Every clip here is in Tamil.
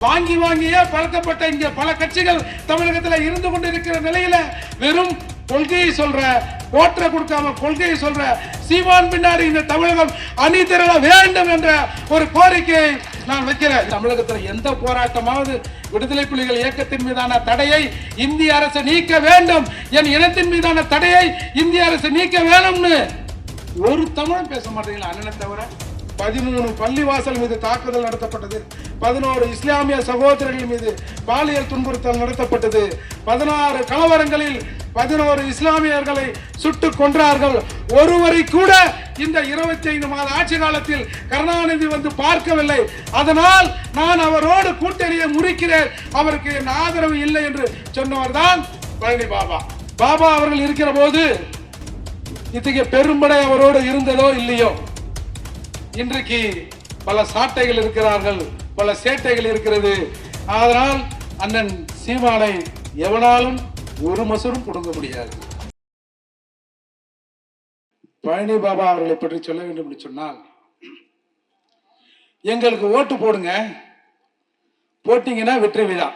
வாங்கி வாங்கியே பழக்கப்பட்ட இங்க பல கட்சிகள் தமிழகத்தில் இருந்து கொண்டிருக்கிற நிலையில வெறும் கொள்கையை சொல்ற ஓட்டரை கொடுக்காம கொள்கையை சொல்ற சீமான் பின்னாடி இந்த தமிழகம் அணி திரள வேண்டும் என்ற ஒரு கோரிக்கையை நான் வைக்கிறேன். தமிழகத்தில் எந்த போராட்டமாவது விடுதலை புலிகள் இயக்கத்தின் மீதான தடையை இந்திய அரசு நீக்க வேண்டும். என் இனத்தின் மீதான தடையை இந்திய அரசு நீக்க வேணும்னு ஒரு தமிழ் பேச மாட்டீங்களா அண்ணனை தவிர? பதிமூணு பள்ளிவாசல் மீது தாக்குதல் நடத்தப்பட்டது. பதினோரு இஸ்லாமிய சகோதரர்கள் மீது பாலியல் துன்புறுத்தல் நடத்தப்பட்டது. பதினாறு கலவரங்களில் பதினோரு இஸ்லாமியர்களை சுட்டுக் கொன்றார்கள். ஒருவரை கூட இந்த இருபத்தி ஐந்து மாத ஆட்சி காலத்தில் கருணாநிதி வந்து பார்க்கவில்லை. அதனால் நான் அவரோடு கூட்டணியை முறிக்கிறேன். அவருக்கு என் ஆதரவு இல்லை என்று சொன்னவர் தான் பழனி பாபா. பாபா அவர்கள் இருக்கிற போது இத்தகைய பெரும்படை அவரோடு இருந்ததோ இல்லையோ? இன்றைக்கு பல சாட்டைகள் இருக்கிறார்கள் பல சேட்டைகள் இருக்கிறது. அதனால் அண்ணன் சீமானை எவனாலும் ஒரு மசூரும் கொடுக்க முடியாது. பழனி பாபா அவர்களை பற்றி சொல்ல வேண்டும் என்று சொன்னால் எங்களுக்கு ஓட்டு போடுங்க. போட்டீங்கன்னா வெற்றி விழா.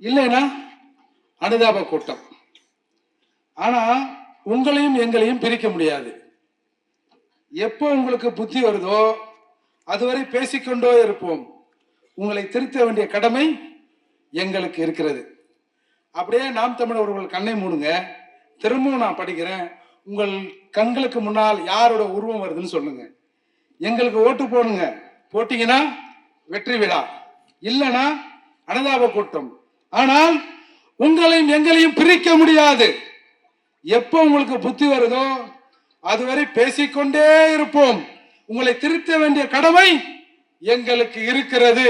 இல்லைன்னா அனுதாப கூட்டம். ஆனா உங்களையும் எங்களையும் பிரிக்க முடியாது. எப்போ உங்களுக்கு புத்தி வருதோ அதுவரை பேசிக்கொண்டோ இருப்போம். உங்களை திருத்த வேண்டிய கடமை எங்களுக்கு இருக்கிறது. அப்படியே நாம் தமிழர்கள் கண்ணை மூடுங்க. திரும்பவும் நான் படிக்கிறேன். உங்கள் கண்களுக்கு முன்னால் யாரோட உருவம் வருதுன்னு சொல்லுங்க. எங்களுக்கு ஓட்டு போடுங்க. போட்டீங்கன்னா வெற்றி விழா. இல்லைன்னா அனுதாப கூட்டம். ஆனால் உங்களையும் எங்களையும் பிரிக்க முடியாது. எப்போ உங்களுக்கு புத்தி வருதோ அதுவரை பேசிக்கொண்டே இருப்போம். உங்களை திருத்த வேண்டிய கடமை எங்களுக்கு இருக்கிறது.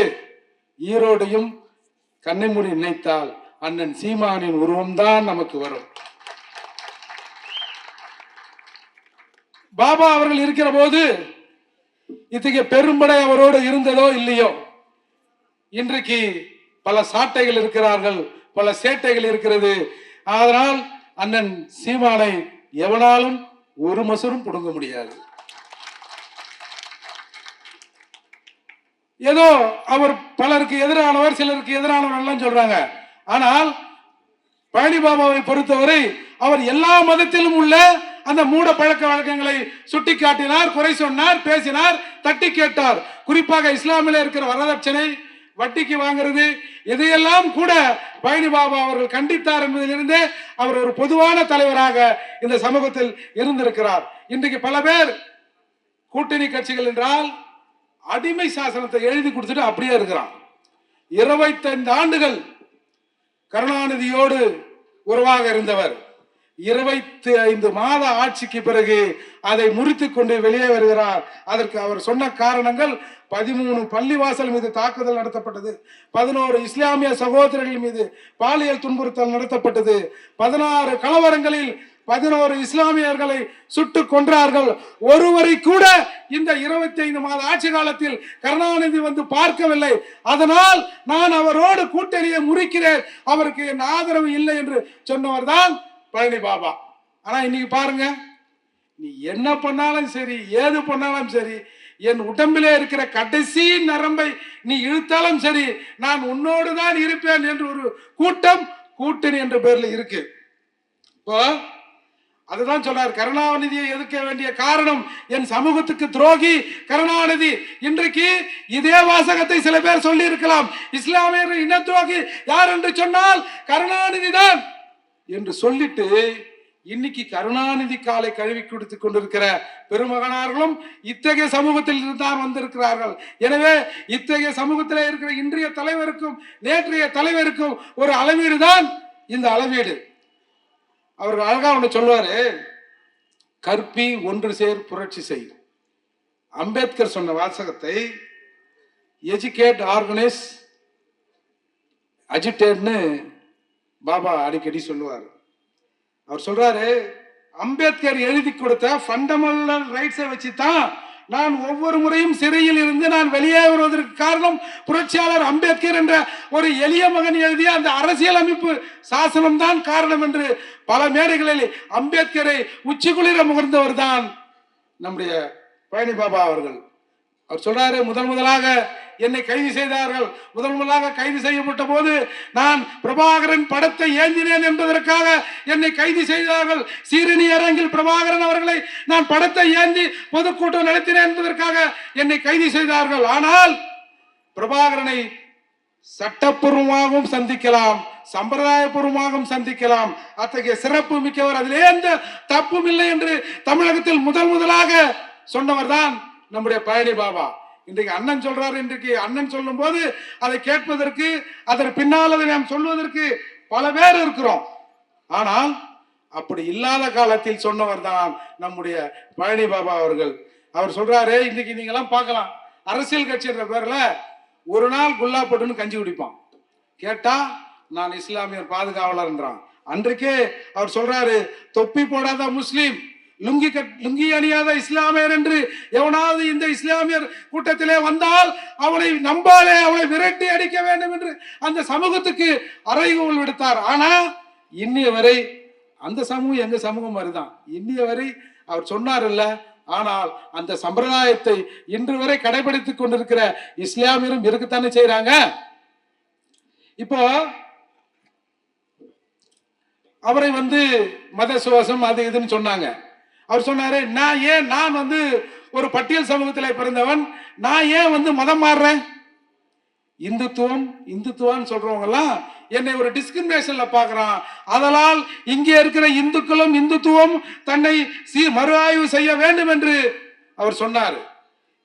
ஈரோடையும் கண்ணைமூடி நினைத்தால் அண்ணன் சீமானின் உருவம்தான் நமக்கு வரும். பாபா அவர்கள் இருக்கிற போது இத்தகைய பெரும்படை அவரோடு இருந்ததோ இல்லையோ? இன்றைக்கு பல சாட்டைகள் இருக்கிறார்கள் பல சேட்டைகள் இருக்கிறது. அதனால் அண்ணன் சீமானை எவனாலும் ஒரு மசரும் பிடுங்க முடியாது. ஏதோ அவர் பலருக்கு எதிரானவர் சிலருக்கு எதிரானவர் எல்லாம் சொல்றாங்க. ஆனால் பழனி பாபாவை பொறுத்தவரை அவர் எல்லா மதத்திலும் உள்ள அந்த மூட பழக்க வழக்கங்களை சுட்டி காட்டினார் குறை சொன்னார் பேசினார் தட்டி கேட்டார். குறிப்பாக இஸ்லாமில் இருக்கிற வரதட்சணை வட்டிக்கு வாங்குறது இதையெல்லாம் கூட பழனி பாபா அவர்கள் கண்டித்தார் என்பதிலிருந்தே அவர் ஒரு பொதுவான தலைவராக இந்த சமூகத்தில் இருந்திருக்கிறார். இன்றைக்கு பல பேர் கூட்டணி கட்சிகள் என்றால் அடிமை சாசனத்தை எழுதி கொடுத்துட்டு அப்படியே இருக்கிறான். இருபத்தைந்து ஆண்டுகள் கருணாநிதியோடு உறவாக இருந்தவர். இருபத்தி ஐந்து மாத ஆட்சிக்கு பிறகு அதை முறித்துக் கொண்டு வெளியே வருகிறார். அதற்கு அவர் சொன்ன காரணங்கள் பதிமூணு பள்ளிவாசல் மீது தாக்குதல் நடத்தப்பட்டது. பதினோரு இஸ்லாமிய சகோதரர்கள் மீது பாலியல் துன்புறுத்தல் நடத்தப்பட்டது. பதினாறு கலவரங்களில் பதினோரு இஸ்லாமியர்களை சுட்டு கொன்றார்கள். ஒருவரை கூட இந்த இருபத்தி ஐந்து மாத ஆட்சி காலத்தில் கருணாநிதி வந்து பார்க்கவில்லை. அதனால் நான் அவரோடு கூட்டணியை முறிக்கிறேன். அவருக்கு என் ஆதரவு இல்லை என்று சொன்னவர் தான் பழனி பாபா. ஆனா இன்னைக்கு பாருங்க நீ என்ன பண்ணாலும் சரி ஏது பண்ணாலும் சரி என் உடம்பிலே இருக்கிற கடைசி நரம்பை நீ இழுத்தாலும் சரி நான் உன்னோடு தான் இருப்பேன் என்று ஒரு கூட்டம் கூட்டணி என்ற பேரில் இருக்கு. இப்போ அதுதான் சொன்னார் கருணாநிதியை எதிர்க்க வேண்டிய காரணம் என் சமூகத்துக்கு துரோகி கருணாநிதி. இன்றைக்கு இதே வாசகத்தை சில பேர் சொல்லி இருக்கலாம் இஸ்லாமியர் இன துரோகி யார் என்று சொன்னால் கருணாநிதி தான். என்று சொல்லிட்டு இன்னைக்கு கருணாநிதி காலை கழுவி கொடுத்து கொண்டிருக்கிற பெருமகனார்களும் இத்தகைய சமூகத்தில் இருந்தால் வந்திருக்கிறார்கள். எனவே இத்தகைய சமூகத்தில் இருக்கிற இன்றைய தலைவருக்கும் நேற்றைய தலைவருக்கும் ஒரு அளவீடு தான் இந்த அளவீடு. அவர் அழகா ஒண்ணு சொல்வாரு கற்பி ஒன்று சேர் புரட்சி செய். அம்பேத்கர் சொன்ன வாசகத்தை எஜுகேட் ஆர்கனைஸ் அஜிடேட்னு பாபா அடிக்கடி சொல்லுவார். அவர் சொல்றாரு அம்பேத்கர் எழுதி கொடுத்த ஃபண்டமெண்டல் ரைட்ஸை வச்சு தான் நான் ஒவ்வொரு முறையும் சிறையில் இருந்து நான் வெளியே வருவதற்கு காரணம் புரட்சியாளர் அம்பேத்கர் என்ற ஒரு எளிய மகன் எழுதிய அந்த அரசியல் அமைப்பு சாசனம் தான் காரணம் என்று பல மேடைகளில் அம்பேத்கரை உச்சிக்குளிர முகர்ந்தவர் தான் நம்முடைய பழனி பாபா அவர்கள். அவர் சொல்றாரு முதல் முதலாக என்னை கைது செய்தார்கள். முதல் முதலாக கைது செய்யப்பட்ட போது நான் பிரபாகரன் படத்தை ஏந்தினேன் என்பதற்காக என்னை கைது செய்தார்கள். சீரணி அரங்கில் பிரபாகரன் அவர்களை நான் படத்தை ஏந்தி பொதுக்கூட்டம் நடத்தினேன் என்பதற்காக என்னை கைது செய்தார்கள். ஆனால் பிரபாகரனை சட்டப்பூர்வமாகவும் சந்திக்கலாம் சம்பிரதாயபூர்வமாகவும் சந்திக்கலாம். அத்தகைய சிறப்பு மிக்கவர் அதிலே எந்த தப்பும் இல்லை என்று தமிழகத்தில் முதல் முதலாக சொன்னவர் தான் நம்முடைய பழனி பாபா. இன்றைக்கு அண்ணன் சொல்றாரு இன்றைக்கு அண்ணன் சொல்லும் போது அதை கேட்பதற்கு அதன் பின்னால் அதை நாம் சொல்வதற்கு பல பேர் இருக்கிறோம். ஆனால் அப்படி இல்லாத காலத்தில் சொன்னவர் தான் நம்முடைய பழனி பாபா அவர்கள். அவர் சொல்றாரு இன்னைக்கு நீங்க எல்லாம் பார்க்கலாம். அரசியல் கட்சின்ற பேர்ல ஒரு நாள் குல்லா போட்டுன்னு கஞ்சி குடிப்பான். கேட்டா நான் இஸ்லாமியர் பாதுகாவலர்ன்றான் அன்றைக்கே அவர் சொல்றாரு தொப்பி போடாத முஸ்லீம். லுங்கி லுங்கி அணியாத இஸ்லாமியர் என்று எவனாவது இந்த இஸ்லாமியர் கூட்டத்திலே வந்தால் அவனை நம்பாலே அவனை விரட்டி அடிக்க வேண்டும் என்று அந்த சமூகத்துக்கு அறைகூல் விடுத்தார். ஆனா இன்னிய வரை அந்த சமூகம் எங்க சமூகம் மாதிரிதான் இன்னிய வரை அவர் சொன்னார் இல்ல ஆனால் அந்த சம்பிரதாயத்தை இன்று வரை கடைபிடித்துக் கொண்டிருக்கிற இஸ்லாமியரும் இருக்கத்தானே செய்யறாங்க இப்போ அவரை வந்து மத சுவாசம் அது இதுன்னு சொன்னாங்க. அவர் சொன்னாரு நான் ஏன் நான் வந்து ஒரு பட்டியல் சமூகத்தில் பிறந்தவன் நான் ஏன் வந்து மதம் மாறுறேன்? இந்துத்துவம் இந்துத்துவம் சொல்றவங்க எல்லாம் என்னை ஒரு டிஸ்கிரிமினேஷன்ல பாக்குறான் அதனால் இங்கே இருக்கிற இந்துக்களும் இந்துத்துவம் தன்னை சீ மறு ஆய்வு செய்ய வேண்டும் என்று அவர் சொன்னார்.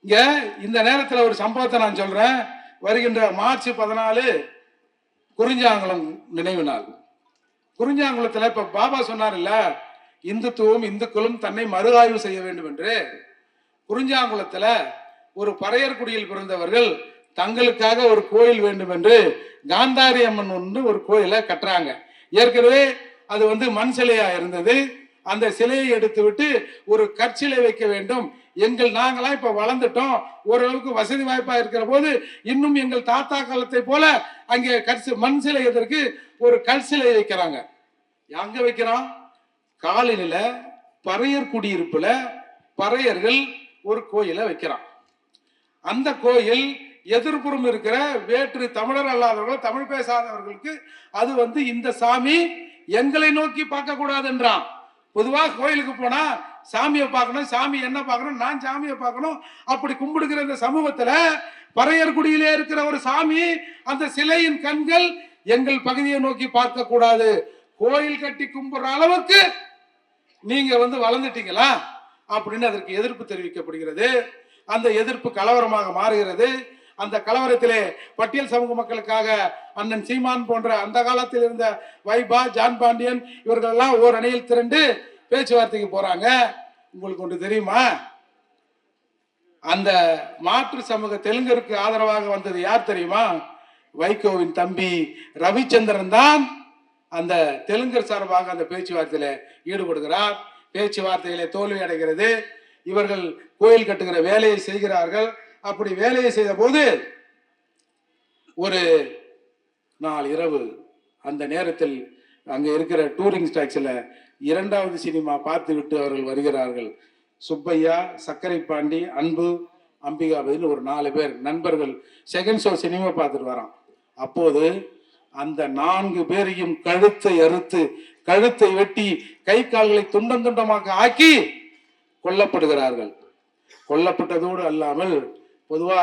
இங்க இந்த நேரத்தில் ஒரு சம்பவத்தை நான் சொல்றேன். வருகின்ற மார்ச் பதினாலு குறிஞ்சாங்குளம் நினைவு நாள். குறிஞ்சாங்குளத்தில் இப்ப பாபா சொன்னார்ல இந்துத்துவம் இந்துக்களும் தன்னை மறு ஆய்வு செய்ய வேண்டும் என்று குறிஞ்சாங்குளத்துல ஒரு பறையர்குடியில் பிறந்தவர்கள் தங்களுக்காக ஒரு கோயில் வேண்டும் என்று காந்தாரி அம்மன் ஒன்று ஒரு கோயிலை கட்டுறாங்க. ஏற்கனவே அது வந்து மண் சிலையா இருந்தது. அந்த சிலையை எடுத்து விட்டு ஒரு கற்சிலை வைக்க வேண்டும். எங்கள் நாங்களாம் இப்ப வளர்ந்துட்டோம். ஓரளவுக்கு வசதி வாய்ப்பா இருக்கிற போது இன்னும் எங்கள் தாத்தா காலத்தை போல அங்கே கற்சி மண் சிலை எதற்கு? ஒரு கற்சிலை வைக்கிறாங்க. எங்க வைக்கிறோம். காலனில பறையர் குடியிருப்புல பறையர்கள் ஒரு கோயிலை வைக்கிறான். அந்த கோயில் எதிர்ப்புறம் இருக்கிற வேற்று தமிழர் அல்லாதவர்கள் தமிழ் பேசாதவர்களுக்கு அது வந்து இந்த சாமி எங்களை நோக்கி பார்க்க கூடாதுன்றான். பொதுவா கோயிலுக்கு போனா சாமியை பார்க்கணும் சாமி என்ன பார்க்கணும் நான் சாமியை பார்க்கணும். அப்படி கும்பிடுக்கிற இந்த சமூகத்துல பறையர்குடியிலே இருக்கிற ஒரு சாமி அந்த சிலையின் கண்கள் எங்கள் பகுதியை நோக்கி பார்க்க கூடாது கோயில் கட்டி கும்பிடுற அளவுக்கு நீங்க வந்து வளர்ந்துட்டீங்களா? அப்படின்னு அதற்கு எதிர்ப்பு தெரிவிக்கப்படுகிறது. அந்த எதிர்ப்பு கலவரமாக மாறுகிறது. அந்த கலவரத்திலே பட்டியல் சமூக மக்களுக்காக அண்ணன் சீமான் போன்ற அந்த காலத்தில் இருந்த வைபா ஜான் பாண்டியன் இவர்கள் எல்லாம் ஓர் அணியில் திரண்டு பேச்சுவார்த்தைக்கு போறாங்க. உங்களுக்கு ஒன்று தெரியுமா? அந்த மாற்று சமூக தெலுங்கருக்கு ஆதரவாக வந்தது யார் தெரியுமா? வைகோவின் தம்பி ரவிச்சந்திரன் தான். அந்த தெலுங்கர் சார்பாக அந்த பேச்சுவார்த்தையில ஈடுபடுகிறார். பேச்சுவார்த்தையிலே தோல்வி அடைகிறது. இவர்கள் கோயில் கட்டுகிற வேலையை செய்கிறார்கள். அப்படி வேலையை செய்த போது ஒரு நாள் இரவு அந்த நேரத்தில் அங்க இருக்கிற டூரிங் டாக்ஸில் இரண்டாவது சினிமா பார்த்து விட்டு அவர்கள் வருகிறார்கள். சுப்பையா சக்கரை பாண்டி அன்பு அம்பிகாபதினு ஒரு நாலு பேர் நண்பர்கள் செகண்ட் ஷோ சினிமா பார்த்துட்டு வரான். அப்போது அந்த நான்கு பேரையும் கழுத்தை அறுத்து கழுத்தை வெட்டி கை கால்களை துண்டம் துண்டமாக ஆக்கி கொல்லப்படுகிறார்கள். கொல்லப்பட்டதோடு அல்லாமல் பொதுவா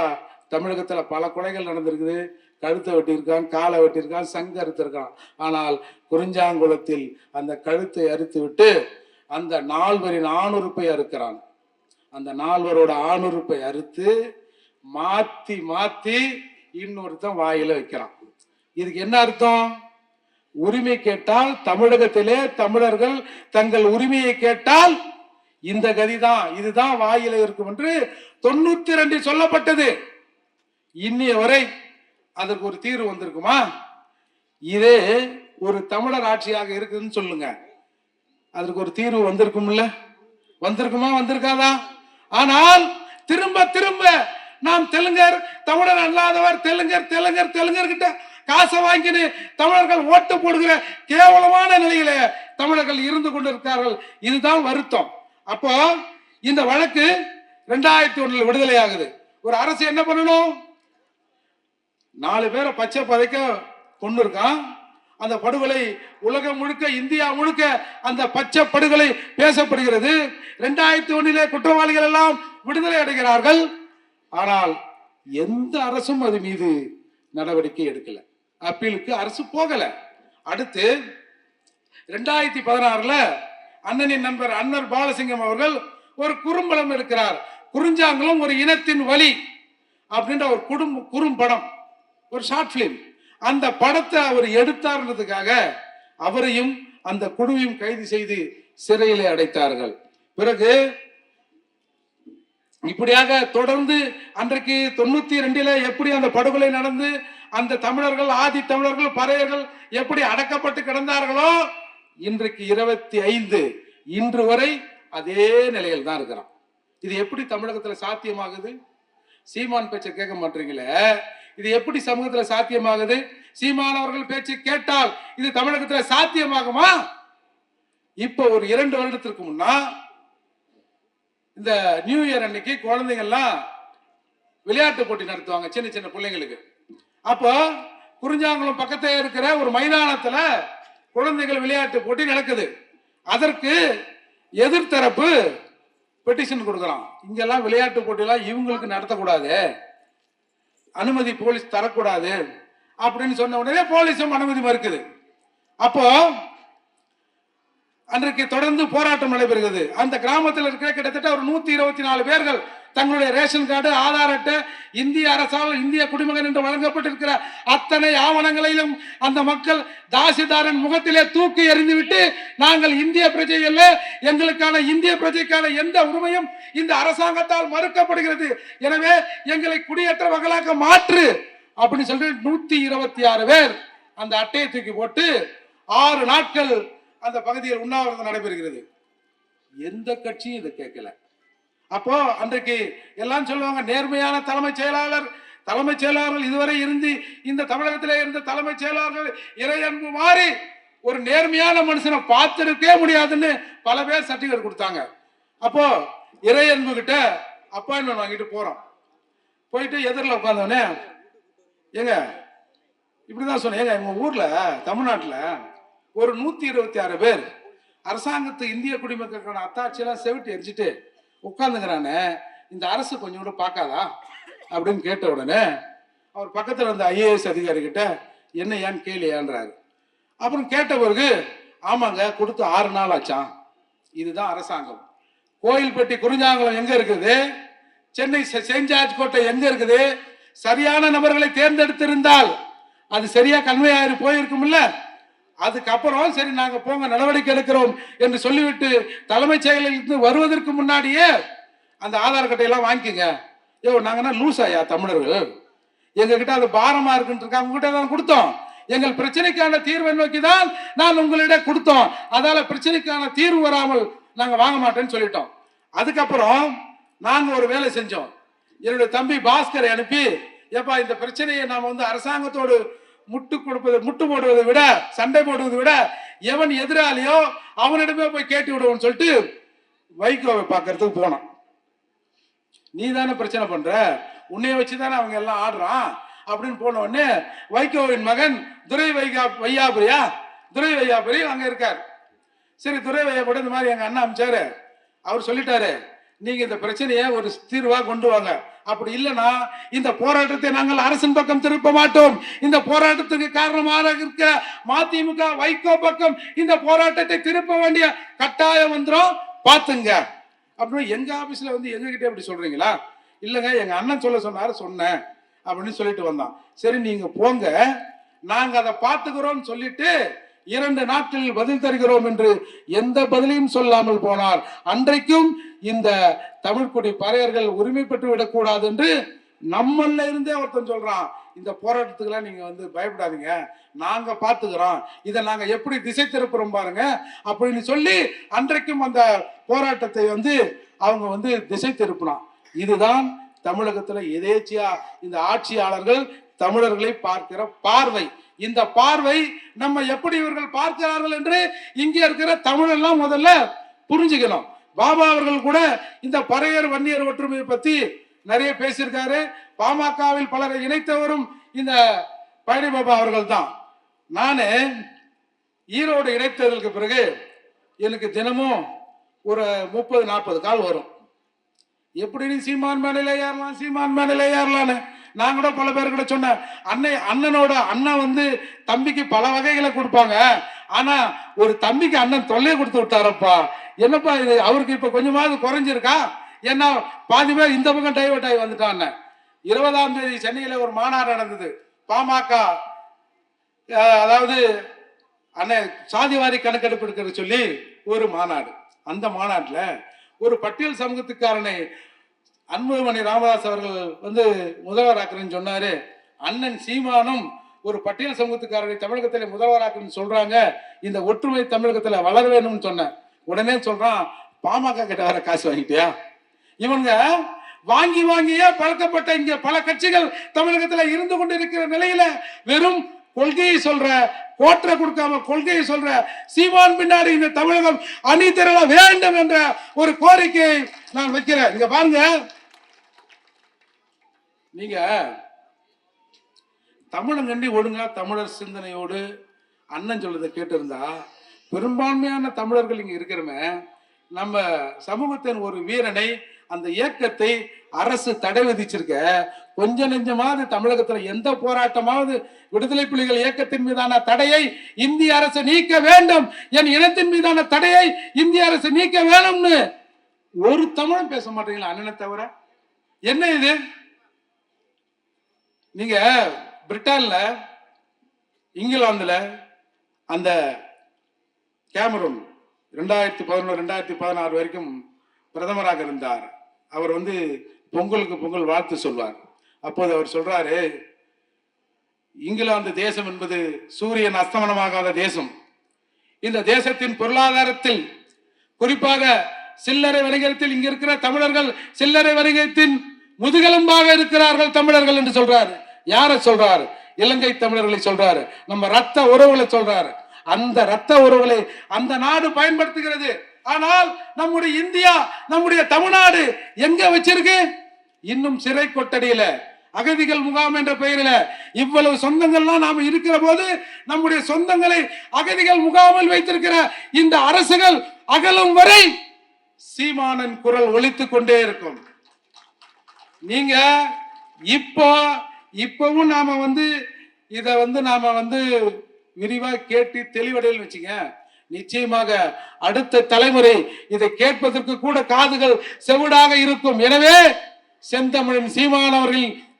தமிழகத்துல பல கொலைகள் நடந்திருக்குது. கழுத்தை வெட்டியிருக்கான் காலை வெட்டியிருக்கான் சங்க அறுத்திருக்கான். ஆனால் குறிஞ்சாங்குளத்தில் அந்த கழுத்தை அறுத்து விட்டு அந்த நால்வரின் ஆணுறுப்பை அறுக்கிறான். அந்த நால்வரோட ஆணுறுப்பை அறுத்து மாத்தி மாத்தி இன்னொருத்தன் வாயில வைக்கிறான். இதுக்கு என்ன அர்த்தம்? உரிமை கேட்டால் தமிழகத்திலே தமிழர்கள் தங்கள் உரிமையை கேட்டால் இந்த கதிதான் இதுதான் வாயில இருக்கும் என்று தொண்ணூத்தி ரெண்டில் சொல்லப்பட்டது. இன்னைய வரை அதற்கு ஒரு தீர்வு வந்திருக்குமா? இதே ஒரு தமிழர் ஆட்சியாக இருக்குதுன்னு சொல்லுங்க. அதற்கு ஒரு தீர்வு வந்திருக்கும்ல? வந்திருக்குமா வந்திருக்காதா? ஆனால் திரும்ப திரும்ப நாம் தெலுங்கர் தமிழர் அல்லாதவர் தெலுங்கர் தெலுங்கர் தெலுங்கர்கிட்ட காசை வாங்கினு தமிழர்கள் ஓட்டு போடுகிற கேவலமான நிலையில தமிழர்கள் இருந்து கொண்டிருக்கிறார்கள். இதுதான் வருத்தம். அப்போ இந்த வழக்கு ரெண்டாயிரத்தி ஒண்ணுல விடுதலை ஆகுது. ஒரு அரசு என்ன பண்ணணும்? நாலு பேரை பச்சை பதைக்க கொண்டு இருக்கான். அந்த படுகொலை உலகம் முழுக்க இந்தியா முழுக்க அந்த பச்சை படுகொலை பேசப்படுகிறது. ரெண்டாயிரத்தி ஒன்னிலே குற்றவாளிகள் எல்லாம் விடுதலை அடைகிறார்கள். ஆனால் எந்த அரசும் அது மீது நடவடிக்கை எடுக்கல. அப்பீலுக்கு அரசு போகல. அடுத்து ரெண்டாயிரத்தி பதினாறுல அண்ணனின் நண்பர் அண்ணர் பாலசிங்கம் அவர்கள் ஒரு குறும்படம் எடுக்கிறார். குறிஞ்சாங்களும் ஒரு இனத்தின் வழி அப்படின்ற ஒரு குடும்ப குறும்படம் ஒரு ஷார்ட் பிலிம் அந்த படத்தை அவர் எடுத்தார்ன்றதுக்காக அவரையும் அந்த குழுவையும் கைது செய்து சிறையிலே அடைத்தார்கள். பிறகு இப்படியாக தொடர்ந்து அன்றைக்கு தொண்ணூத்தி ரெண்டுல எப்படி அந்த படுகொலை நடந்து அந்த தமிழர்கள் ஆதி தமிழர்கள் பறையர்கள் எப்படி அடக்கப்பட்டு கிடந்தார்களோ இன்றைக்கு இருபத்தி ஐந்து இன்று வரை அதே நிலையில் தான் இருக்கிறோம். இது எப்படி தமிழகத்துல சாத்தியமாகுது? சீமான் பேச்சை கேட்க மாட்டீங்களே இது எப்படி சமூகத்துல சாத்தியமாகுது? சீமான் அவர்கள் பேச்சு கேட்டால் இது தமிழகத்துல சாத்தியமாகுமா? இப்போ ஒரு இரண்டு வருடத்திற்கு முன்னா இந்த நியூ இயர் அன்னைக்கு குழந்தைங்கள்லாம் விளையாட்டு போட்டி நடத்துவாங்க சின்ன சின்ன பிள்ளைங்களுக்கு. அப்போ குறிஞ்சாங்குளம் பக்கத்தில் இருக்கிற ஒரு மைதானத்துல குழந்தைகள் விளையாட்டு போட்டி நடக்குது. அதற்கு எதிர்த்தரப்பு பெட்டிஷன் கொடுக்குறான் இங்கெல்லாம் விளையாட்டு போட்டியெல்லாம் இவங்களுக்கு நடத்தக்கூடாது. அனுமதி போலீஸ் தரக்கூடாது. அப்படின்னு சொன்ன உடனே போலீஸும் அனுமதி மறுக்குது. அப்போ அன்றைக்கு தொடர்ந்து போராட்டம் நடைபெறுகிறது. அந்த கிராமத்தில் இருக்கிற கிட்டத்தட்ட ஒரு நூத்தி இருபத்தி நாலு பேர்கள் தங்களுடைய ரேஷன் கார்டு ஆதார் அட்டை இந்திய அரசால் இந்திய குடிமகன் என்று வழங்கப்பட்டிருக்கிற அத்தனை ஆவணங்களையும் அந்த மக்கள் தாசிதாரன் முகத்திலே தூக்கி எறிந்துவிட்டு நாங்கள் இந்திய பிரஜை அல்ல எங்களுக்கான இந்திய பிரஜைக்கான எந்த உரிமையும் இந்த அரசாங்கத்தால் மறுக்கப்படுகிறது. எனவே எங்களை குடியேற்ற வகலாக்க மாற்று அப்படின்னு சொல்லிட்டு நூத்தி இருபத்தி ஆறு பேர் அந்த அட்டையை தூக்கி போட்டு ஆறு நாட்கள் அந்த பகுதியில் உண்ணாவிரதம் நடைபெறுகிறது. எந்த கட்சியும் இதை கேட்கல. அப்போ அன்றைக்கு எல்லாம் சொல்லுவாங்க நேர்மையான தலைமைச் செயலாளர் தலைமைச் செயலாளர்கள் இதுவரை இருந்து இந்த தமிழகத்திலே இருந்த தலைமைச் செயலாளர்கள் இறையன்பு மாறி ஒரு நேர்மையான மனுஷனை பார்த்திருக்கவே முடியாதுன்னு பல பேர் சர்டிபிகேட் கொடுத்தாங்க. அப்போ இறையன்பு கிட்ட அப்பாயின்மெண்ட் வாங்கிட்டு போறோம். போயிட்டு எதிரில் உட்காந்தோடனே ஏங்க இப்படிதான் சொன்னேன். ஏங்க எங்க ஊர்ல தமிழ்நாட்டுல ஒரு நூத்தி இருபத்தி ஆறு பேர். அரசாங்கத்து இந்திய குடிமக்களுக்கான அத்தாட்சியெல்லாம் செவிட்டு எரிச்சிட்டு உட்காந்துங்கிறானே இந்த அரசு கொஞ்சம் கூட பார்க்காதா? அப்படின்னு கேட்ட உடனே அவர் பக்கத்தில் இருந்த ஐஏஎஸ் அதிகாரி கிட்ட என்ன ஏன்னு கேளியான்றாரு. அப்புறம் கேட்ட பிறகு ஆமாங்க கொடுத்து ஆறு நாள் ஆச்சான் இதுதான் அரசாங்கம். கோயில்பட்டி குறிஞ்சாங்குளம் எங்க இருக்குது? சென்னை செ- செயின்ட் ஜார்ஜ் கோட்டை எங்க இருக்குது? சரியான நபர்களை தேர்ந்தெடுத்திருந்தால் அது சரியா கன்வே ஆகி போயிருக்கும்ல அதுக்கப்புறம் சரி நாங்க போங்க நடவடிக்கை எடுக்கிறோம் என்று சொல்லிவிட்டு தலைமைச் செயலிலிருந்து வருவதற்கு முன்னாடியே அந்த ஆதார் கட்டையெல்லாம் வாங்கிக்கோங்க. ஐயோ நாங்கன்னா லூஸ் ஆயா தமிழர்கள்? எங்ககிட்ட அது பாரமா இருக்குன்னு உங்ககிட்ட தான் கொடுத்தோம். எங்கள் பிரச்சனைக்கான தீர்வை நோக்கி தான் நான் உங்களிடம் கொடுத்தோம். அதால பிரச்சனைக்கான தீர்வு வராமல் நாங்க வாங்க மாட்டேன்னு சொல்லிட்டோம். அதுக்கப்புறம் நாங்க ஒரு வேலை செஞ்சோம். என்னுடைய தம்பி பாஸ்கரை அனுப்பி ஏப்பா இந்த பிரச்சனையை நாம வந்து அரசாங்கத்தோடு முட்டு கொடுப்பது முட்டு போடுவதை விட சண்டை போடுவதை விட எவன் எதிராளியோ அவனிடமே போய் கேட்டு விடுவோம்னு சொல்லிட்டு வைகோவை பார்க்கறதுக்கு போனான். நீ தானே பிரச்சனை பண்ற? உன்னைய வச்சு தானே அவங்க எல்லாம் ஆடுறான்? அப்படின்னு போன உடனே வைகோவின் மகன் துரை வைகா வையாபுரியா? துரை வையாபுரி அங்க இருக்கார். சரி துரை வையாபுரி இந்த மாதிரி எங்க அண்ணா அமிச்சாரு. அவர் சொல்லிட்டாரு நீங்க இந்த பிரச்சனையை ஒரு தீர்வா கொண்டு வாங்க. அப்படி இல்லைன்னா இந்த போராட்டத்தை நாங்கள் அரசின் பக்கம் திருப்ப மாட்டோம். இந்த போராட்டத்துக்கு காரணமாக இருக்க மதிமுக வைகோ பக்கம் இந்த போராட்டத்தை திருப்ப வேண்டிய கட்டாயம் வந்துடும் பாத்துங்க அப்படின்னு எங்க ஆபீஸ்ல வந்து எங்க கிட்ட இப்படி சொல்றீங்களா? இல்லைங்க எங்க அண்ணன் சொல்ல சொன்னாரு சொன்னேன். அப்படின்னு சொல்லிட்டு வந்தான். சரி நீங்க போங்க. நாங்க அதை பார்த்துக்கிறோம் சொல்லிட்டு இரண்டு நாட்களில் பதில் தருகிறோம் என்று எந்த பதிலையும் சொல்லாமல் போனார். அன்றைக்கும் இந்த தமிழ்குடி பறையர்கள் உரிமை பெற்று விடக்கூடாது என்று நம்மள இருந்தே ஒருத்தன் சொல்றான். இந்த போராட்டத்துக்கெல்லாம் நீங்க வந்து பயப்படாதீங்க. நாங்க பாத்துக்கிறோம் இதை நாங்க எப்படி திசை திருப்புறோம் பாருங்க. அப்படின்னு சொல்லி அன்றைக்கும் அந்த போராட்டத்தை வந்து அவங்க வந்து திசை திருப்பினான். இதுதான் தமிழகத்துல எதேச்சியா இந்த ஆட்சியாளர்கள் தமிழர்களை பார்க்கிற பார்வை. இந்த பார்வை நம்ம எப்படி இவர்கள் பார்க்கிறார்கள் என்று இங்கே இருக்கிற தமிழெல்லாம் முதல்ல புரிஞ்சுக்கணும். பாபா அவர்கள் கூட இந்த பறையர் வன்னியர் ஒற்றுமையை பத்தி நிறைய பேசியிருக்காரு. பாமகவில் பலரை இணைத்தவரும் இந்த பழனி பாபா அவர்கள் தான் நானு ஈரோடு இணைத்ததற்கு பிறகு எனக்கு தினமும் ஒரு முப்பது நாற்பது கால் வரும். எப்படி நீ சீமான் மேடையில ஏறலாம் சீமான் மேலே ஏறலான்னு? நான் கூட பல பேர் கூட சொன்னேன் அன்னை அண்ணனோட அண்ணன் வந்து தம்பிக்கு பல வகைகளை கொடுப்பாங்க. ஆனா ஒரு தம்பிக்கு அண்ணன் தொல்லை கொடுத்து விட்டாரப்பா. என்னப்பா இது? அவருக்கு இப்ப கொஞ்சமாவது குறைஞ்சிருக்கா? ஏன்னா பாதி பேர் இந்த பக்கம் டைவர்ட் ஆகி வந்துட்டான் இருபதாம் தேதி சென்னையில ஒரு மாநாடு நடந்தது. பாமக அதாவது அண்ணன் சாதிவாரி கணக்கெடுப்பு எடுக்கிற சொல்லி ஒரு மாநாடு. அந்த மாநாட்டில் ஒரு பட்டியல் சமூகத்துக்காரனை அன்புமணி ராமதாஸ் அவர்கள் வந்து முதல்வராக்குறேன்னு சொன்னாரு. அண்ணன் சீமானும் ஒரு பட்டியல் சமூகத்துக்காரனை தமிழகத்தில் முதல்வராக்குன்னு சொல்றாங்க. இந்த ஒற்றுமை தமிழகத்தில் வளர வேணும்னு சொன்னேன் உடனே சொல்றான் பாமக கிட்ட வர காசு வாங்கிட்டியா? இவங்க வாங்கி வாங்கியே பழக்கப்பட்ட இங்க பல கட்சிகள் தமிழகத்துல இருந்து கொண்டு இருக்கிற நிலையில வெறும் கொள்கையை சொல்ற கோற்ற கொடுக்காம கொள்கையை சொல்ற சீமான் பின்னாடி இந்த தமிழகம் அணி திரள வேண்டும் என்ற ஒரு கோரிக்கையை நான் வைக்கிறேன். இங்க பாருங்க. நீங்க தமிழங்கண்டி ஒழுங்கா தமிழர் சிந்தனையோடு அண்ணன் சொல்றதை கேட்டிருந்தா பெரும்பான்மையான தமிழர்கள் இங்க இருக்கிறமே நம்ம சமூகத்தின் ஒரு வீரனை அந்த இயக்கத்தை அரசு தடை விதிச்சிருக்க கொஞ்ச நெஞ்சமாவது தமிழகத்துல எந்த போராட்டமாவது விடுதலை புலிகள் இயக்கத்தின் மீதான தடையை இந்திய அரசு நீக்க வேண்டும் என் இனத்தின் மீதான தடையை இந்திய அரசு நீக்க வேணும்னு ஒரு தமிழும் பேச மாட்டீங்களா அண்ணனை தவிர? என்ன இது? நீங்க பிரிட்டன்ல இங்கிலாந்துல அந்த கேமரூன் ரெண்டாயிரத்தி பதினொன்று ரெண்டாயிரத்தி பதினாறு வரைக்கும் பிரதமராக இருந்தார். அவர் வந்து பொங்கலுக்கு பொங்கல் வாழ்த்து சொல்வார். அப்போது அவர் சொல்றாரு இங்கிலாந்து தேசம் என்பது சூரியன் அஸ்தமனமாகாத தேசம். இந்த தேசத்தின் பொருளாதாரத்தில் குறிப்பாக சில்லறை வணிகத்தில் இங்க இருக்கிற தமிழர்கள் சில்லறை வணிகத்தின் முதுகெலும்பாக இருக்கிறார்கள் தமிழர்கள் என்று சொல்றாரு. யாரை சொல்றாரு? இலங்கை தமிழர்களை சொல்றாரு. நம்ம ரத்த உறவுகளை சொல்றாரு. அந்த ரத்த உறவுகளை அந்த நாடு பயன்படுத்துகிறது. ஆனால் நம்முடைய இந்தியா நம்முடைய தமிழ்நாடு எங்க வச்சிருக்கு? இன்னும் சிறை கொட்டடியில அகதிகள் முகாம் என்ற பெயரில. இவ்வளவு சொந்தங்கள்லாம் நாம இருக்கிற போது நம்முடைய சொந்தங்களை அகதிகள் முகாமில் வைத்திருக்கிற இந்த அரசுகள் அகலும் வரை சீமானன் குரல் ஒலித்துக் கொண்டே இருக்கும். நீங்க இப்போ இப்பவும் நாம வந்து இத வந்து நாம வந்து விரிவா கேட்டு தெளிவடையில் வச்சுங்க. நிச்சயமாக அடுத்த தலைமுறை இதை கேட்பதற்கு கூட காதுகள் செவிடாக இருக்கும். எனவே செந்தமிழன் சீமான்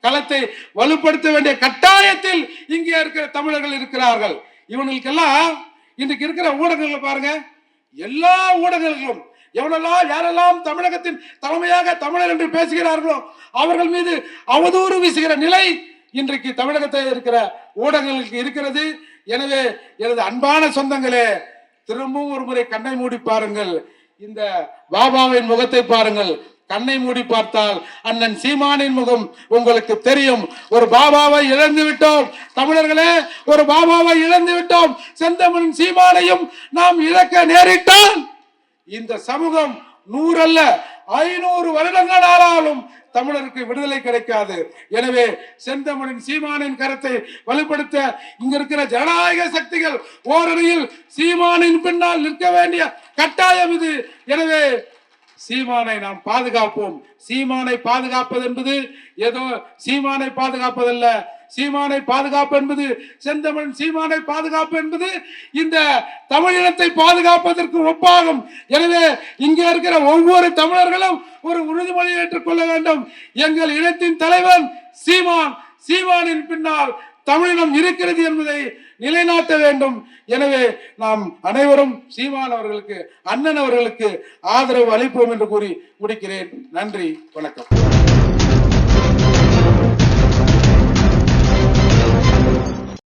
களத்தை வலுப்படுத்த வேண்டிய கட்டாயத்தில் இங்கே இருக்கிற தமிழர்கள் இருக்கிறார்கள். இவங்களுக்கெல்லாம் இன்றைக்கு இருக்கிற ஊடகங்களை பாருங்க. எல்லா ஊடகங்களும் எவனெல்லாம் யாரெல்லாம் தமிழகத்தின் தலைமையாக தமிழர் என்று பேசுகிறார்களோ அவர்கள் மீது அவதூறு வீசுகிற நிலை இன்றைக்கு தமிழகத்தில் இருக்கிற ஊடகங்களுக்கு இருக்கிறது. எனவே எனது அன்பான சொந்தங்களே திரும்பவும் ஒரு முறை கண்ணை மூடி பாருங்கள். இந்த பாபாவின் முகத்தை பாருங்கள். கண்ணை மூடி பார்த்தால் அண்ணன் சீமானின் முகம் உங்களுக்கு தெரியும். ஒரு பாபாவை இழந்து விட்டோம். தமிழர்களே ஒரு பாபாவை இழந்து விட்டோம். செந்தமிழன் சீமானையும் நாம் இழக்க நேரிட்டால் இந்த சமூகம் நூறு அல்ல ஐநூறு வருடங்கள் ஆனாலும் தமிழருக்கு விடுதலை கிடைக்காது. எனவே செந்தமிழின் சீமானின் கருத்தை வலுப்படுத்த இங்க இருக்கிற ஜனநாயக சக்திகள் ஓரணியில் சீமானின் பின்னால் நிற்க வேண்டிய கட்டாயம் இது. எனவே சீமானை நாம் பாதுகாப்போம். சீமானை பாதுகாப்பது என்பது ஏதோ சீமானை பாதுகாப்பதல்ல சீமானை பாதுகாப்பு என்பது செந்தமிழ் சீமானை பாதுகாப்பு என்பது இந்த தமிழினத்தை பாதுகாப்பதற்கு ஒப்பாகும். எனவே இங்கே இருக்கிற ஒவ்வொரு தமிழர்களும் ஒரு உறுதிமொழியை ஏற்றுக்கொள்ள வேண்டும். எங்கள் இனத்தின் தலைவன் சீமான். சீமானின் பின்னால் தமிழினம் இருக்கிறது என்பதை நிலைநாட்ட வேண்டும். எனவே நாம் அனைவரும் சீமான் அவர்களுக்கு அண்ணன் அவர்களுக்கு ஆதரவு அளிப்போம் என்று கூறி முடிக்கிறேன். நன்றி வணக்கம்.